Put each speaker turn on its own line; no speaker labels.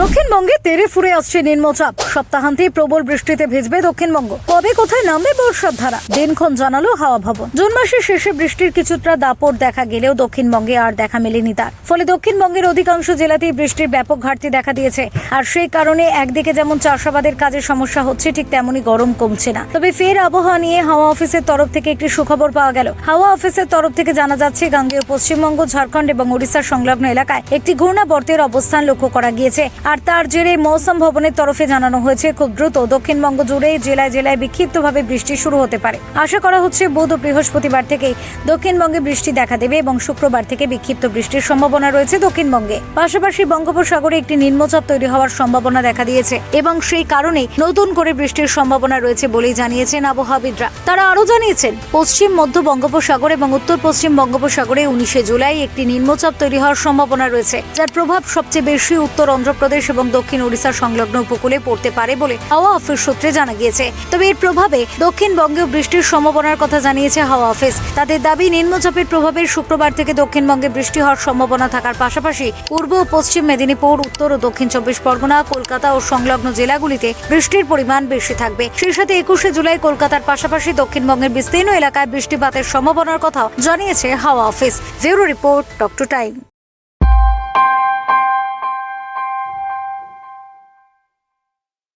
দক্ষিণবঙ্গে তেরে ফুরে আসছে নিম্নচাপ সপ্তাহান্তে প্রবল বৃষ্টিতে ভিজবে দক্ষিণবঙ্গ। কবে কোথায় নামবে বর্ষার ধারা? দিনক্ষণ জানালো হাওয়া ভবন। জুন মাসের শেষে বৃষ্টির কিছুটা দাপট দেখা গেলেও দক্ষিণবঙ্গে আর দেখা মেলেনি তার। ফলে দক্ষিণবঙ্গের অধিকাংশ জেলাতেই বৃষ্টির ব্যাপক ঘাটতি দেখা দিয়েছে। আর সেই কারণে একদিকে যেমন চাষাবাদের কাজে সমস্যা হচ্ছে, ঠিক তেমনই গরম কমছে না। তবে ফের আবহাওয়া নিয়ে হাওয়া অফিসের তরফ থেকে একটি সুখবর পাওয়া গেল। হাওয়া অফিসের তরফ থেকে জানা যাচ্ছে, গাঙ্গেয় পশ্চিমবঙ্গ, ঝাড়খণ্ড এবং ওড়িশার সংলগ্ন এলাকায় একটি ঘূর্ণাবর্তের অবস্থান লক্ষ্য করা গিয়েছে। আর তার জেরে মৌসুম ভবনের তরফে জানানো হয়েছে, খুব দ্রুত দক্ষিণবঙ্গ জুড়ে জেলায় জেলায় বিক্ষিপ্তভাবে বৃষ্টি শুরু হতে পারে। আশা করা হচ্ছে বুধ ও বৃহস্পতিবার থেকেই দক্ষিণবঙ্গে বৃষ্টি দেখা দেবে এবং শুক্রবার থেকে বিক্ষিপ্ত বৃষ্টির সম্ভাবনা রয়েছে দক্ষিণবঙ্গে। পাশাপাশি বঙ্গোপসাগরে একটি নিম্নচাপ তৈরি হওয়ার সম্ভাবনা দেখা দিয়েছে এবং সেই কারণে নতুন করে বৃষ্টির সম্ভাবনা রয়েছে বলেই জানিয়েছেন আবহাওয়াবিদরা। তারা আরও জানিয়েছেন, পশ্চিম, মধ্য বঙ্গোপসাগর এবং উত্তর পশ্চিম বঙ্গোপসাগরে উনিশে জুলাই একটি নিম্নচাপ তৈরি হওয়ার সম্ভাবনা রয়েছে, যার প্রভাব সবচেয়ে বেশি উত্তর অন্ধ্রপ্রদেশ এবং দক্ষিণ ওড়িশা সংলগ্ন উপকূলে পড়তে পারে বলে হাওয়া অফিস সূত্রে জানা গিয়েছে। তবে এর প্রভাবে দক্ষিণবঙ্গেও বৃষ্টির সম্ভাবনার কথা জানিয়েছে হাওয়া অফিস। তাদের দাবি, নিম্নচাপের প্রভাবে শুক্রবার থেকে দক্ষিণবঙ্গে বৃষ্টি হওয়ার সম্ভাবনা থাকার পাশাপাশি পূর্ব ও পশ্চিম মেদিনীপুর, উত্তর ও দক্ষিণ চব্বিশ পরগনা, কলকাতা ও সংলগ্ন জেলাগুলিতে বৃষ্টির পরিমাণ বেশি থাকবে। সেই সাথে একুশে জুলাই কলকাতার পাশাপাশি দক্ষিণবঙ্গের বিস্তীর্ণ এলাকায় বৃষ্টিপাতের সম্ভাবনার কথাও জানিয়েছে হাওয়া office. Zero report talk to time.